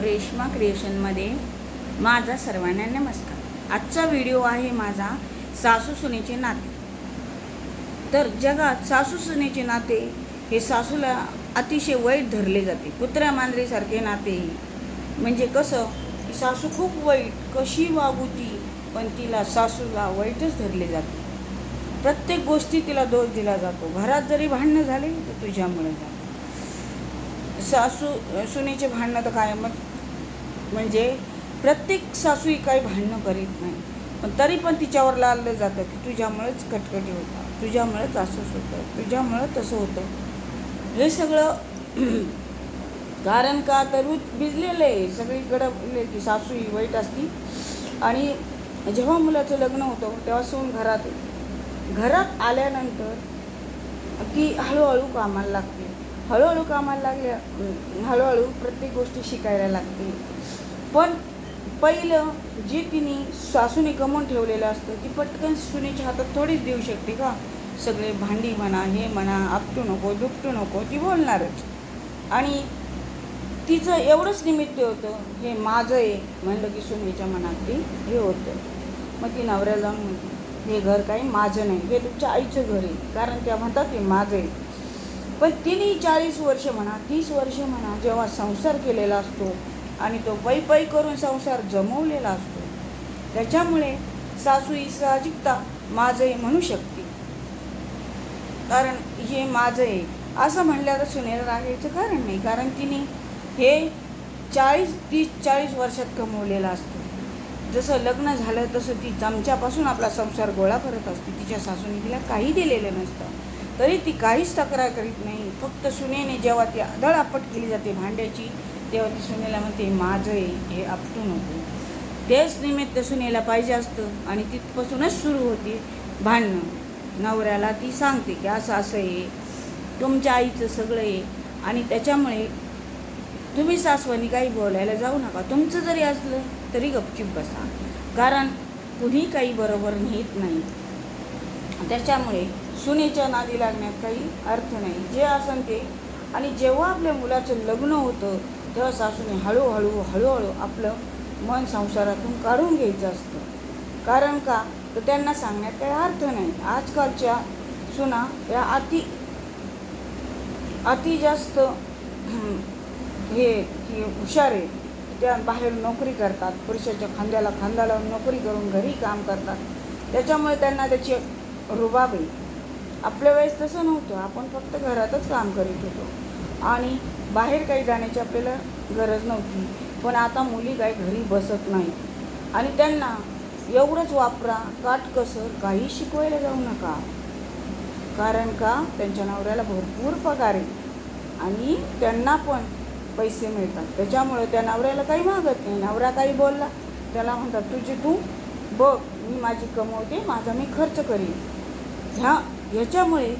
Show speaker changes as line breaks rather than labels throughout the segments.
रेश्मा क्रिएशनमध्ये माझा सर्वांना नमस्कार. आजचा व्हिडिओ आहे माझा सासू सुनेचे नाते. तर जगात सासू सुनेचे नाते हे सासूला अतिशय वाईट धरले जाते. कुत्र्या मांजरीसारखे नाते म्हणजे कसं? की सासू खूप वाईट कशी वागू ती पण तिला सासूला वाईटच धरले जाते. प्रत्येक गोष्टी तिला दोष दिला जातो. घरात जरी भांडणं झाले तर तुझ्यामुळे झालं. सासू सुनेचे भांडणं तर कायमच म्हणजे प्रत्येक सासू काही भांडणं करीत नाही. पण तरी पण तिच्यावर लादलं जातं की तुझ्यामुळेच कटकटी होतात तुझ्यामुळेच असंच होतं तुझ्यामुळं तसं होतं. हे सगळं कारण का तर भिजलेलं आहे. सगळीकडं की सासू ही वाईट असती. आणि जेव्हा मुलाचं लग्न होतं तेव्हा सून घरात घरात आल्यानंतर ती हळूहळू कामाला लागते. हळूहळू कामाला लागल्या हळूहळू प्रत्येक गोष्टी शिकायला लागते. पण पहिलं जे तिने सासूने कमवून ठेवलेलं असतं ती पटकन सुनेच्या हातात थोडीच देऊ शकते का? सगळे भांडी म्हणा हे म्हणा आपटू नको दुपटू नको ती बोलणारच. आणि तिचं एवढंच निमित्त होतं हे माझं आहे म्हणलं की सुनेच्या मनात ते हे होतं. मग ती नवऱ्याला जाऊन म्हणते हे घर काही माझं नाही हे तुमच्या आईचं घर आहे कारण त्या म्हणतात ते माझं आहे. पण तिने चाळीस वर्ष म्हणा तीस वर्ष म्हणा जेव्हा संसार केलेला असतो आणि तो पै पै करून संसार जमवलेला असतो. त्याच्यामुळे सासू ही साहजिकता माझं आहे म्हणू शकते. कारण हे माझं आहे असं म्हणल्यावर सुनेला रागायचं कारण नाही. कारण तिने हे चाळीस तीस चाळीस वर्षात कमवलेलं असतं. जसं लग्न झालं तसं ती चमच्यापासून आपला संसार गोळा करत असते. तिच्या सासूने तिला काही दिलेलं नसतं. तरी ती काहीच तक्रार करीत नाही. फक्त सुनेने जेव्हा ती आदळआपट केली जाते भांड्याची तेव्हा ती सुनेला म्हणते माझं आहे हे आपटू नको. तेच निमित्त सुनेला पाहिजे असतं आणि तिथपासूनच सुरू होते भांडणं. नवऱ्याला ती सांगते की असं असं आहे. तुमच्या आईचं सगळं आहे आणि त्याच्यामुळे तुम्ही सासवानी काही बोलायला जाऊ नका. तुमचं जरी असलं तरी गपचूप बसा. कारण कुणी काही बरोबर नेत नाही. त्याच्यामुळे सुनेच्या नादी लागण्यात काही अर्थ नाही. जे असन ते. आणि जेव्हा आपल्या मुलाचं लग्न होतं रस सासूने हळूहळू हळूहळू आपलं मन संसारातून काढून घ्यायचं असतं. कारण का? तर त्यांना सांगण्यात काही अर्थ नाही. आजकालच्या सुना या अति अति जास्त हे की हुशार आहे त्या बाहेर नोकरी करतात. पुरुषाच्या खांद्याला खांदा लावून नोकरी करून घरी काम करतात. त्याच्यामुळे त्यांना त्याची रुबाब आहे आपल्या वेळेस तसं नव्हतं. आपण फक्त घरातच काम करीत होतो. आणि बाहेर काही जाण्याची आपल्याला गरज नव्हती. पण आता मुली काय घरी बसत नाही आणि त्यांना एवढंच वापरा काटकसर काही शिकवायला जाऊ नका. कारण का? त्यांच्या नवऱ्याला भरपूर पगार आहे. आणि त्यांना पण पैसे मिळतात. त्याच्यामुळे त्या नवऱ्याला काही मागत नाही. नवरा काही बोलला त्याला म्हणतात तुझी तू बघ मी माझी कमवते माझा मी खर्च करीन. ह्या ह्याच्यामुळे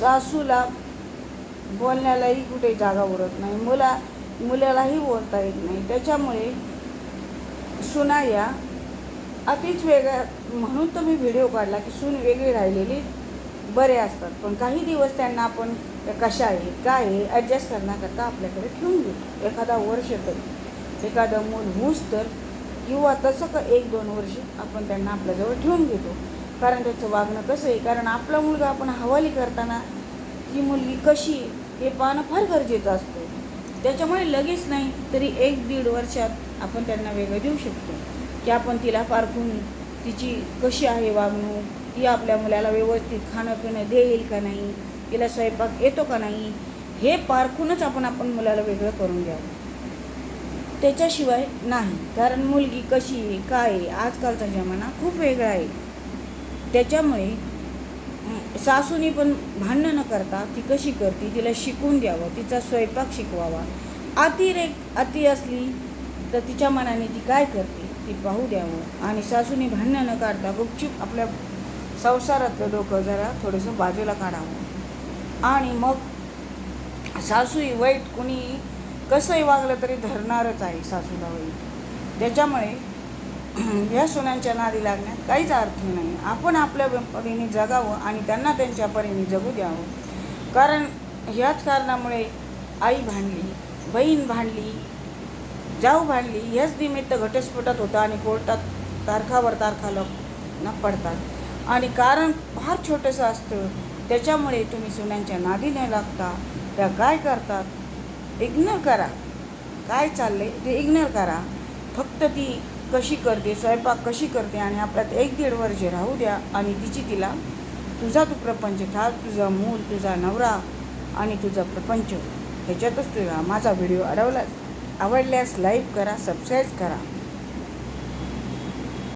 सासूला बोलण्यालाही कुठे जागा उरत नाही. मुला मुलालाही बोलता येत नाही. त्याच्यामुळे सुना या अतिच वेगळ्या म्हणून तर मी व्हिडिओ काढला की सून वेगळी राहिलेली बरे असतात. पण काही दिवस त्यांना आपण त्या कशा आहे काय आहे ॲडजस्ट करण्याकरता आपल्याकडे ठेवून घेतो एखादा वर्ष तर. एखादं मूल होऊस तर किंवा तसं का एक दोन वर्ष आपण त्यांना आपल्याजवळ ठेवून घेतो कारण त्याचं वागणं कसं आहे? कारण आपला मुलगा आपण हवाली करताना ती मुलगी कशी आहे हे पाहणं फार गरजेचं असतं. त्याच्यामुळे लगेच नाही तरी एक दीड वर्षात आपण त्यांना वेगळं देऊ शकतो. की आपण तिला पारखून तिची कशी आहे वागणूक ती आपल्या मुलाला व्यवस्थित खाणं पिणं देईल का नाही तिला स्वयंपाक येतो का नाही हे पारखूनच आपण आपण मुलाला वेगळं करून घ्यावं. त्याच्याशिवाय नाही कारण मुलगी कशी आहे काय आहे आजकालचा जमाना खूप वेगळा आहे. त्याच्यामुळे सासूने पण भांडणं न करता ती कशी करते? तिला शिकून द्यावं तिचा स्वयंपाक शिकवावा. अतिरेक अति असली तर तिच्या मनाने ती काय करते? ती पाहू द्यावं. आणि सासूने भांडणं न काढता गुपचूप आपल्या संसारातलं डोकं जरा थोडंसं बाजूला काढावं. आणि मग सासूही वाईट कुणी कसंही वागलं तरी धरणारच आहे सासूला वाईट. त्याच्यामुळे ह्या सुनांच्या नादी लागण्यात काहीच अर्थ नाही. आपण आपल्या परीने जगावं आणि त्यांना त्यांच्या परीने जगू द्यावं. कारण ह्याच कारणामुळे आई भांडली बहीण भांडली जाऊ भांडली ह्याच निमित्त घटस्फोटात होता आणि कोर्टात तारखावर तारखा न पडतात. आणि कारण फार छोटंसं असतं त्याच्यामुळे तुम्ही सुनांच्या नादी न लागता त्या काय करतात? इग्नोर करा. काय चाललंय? ते इग्नोर करा. फक्त ती कशी करते स्वयंपाक कशी करते आणि आपल्यात एक दीड वर्षे राहू द्या आणि तिची तिला तुझा तू प्रपंच ठा तुझा मूल तुझा नवरा आणि तुझा प्रपंच. ह्याच्यातच तुझा माझा व्हिडिओ अडवलाच आवडल्यास लाईक करा सबस्क्राईब करा.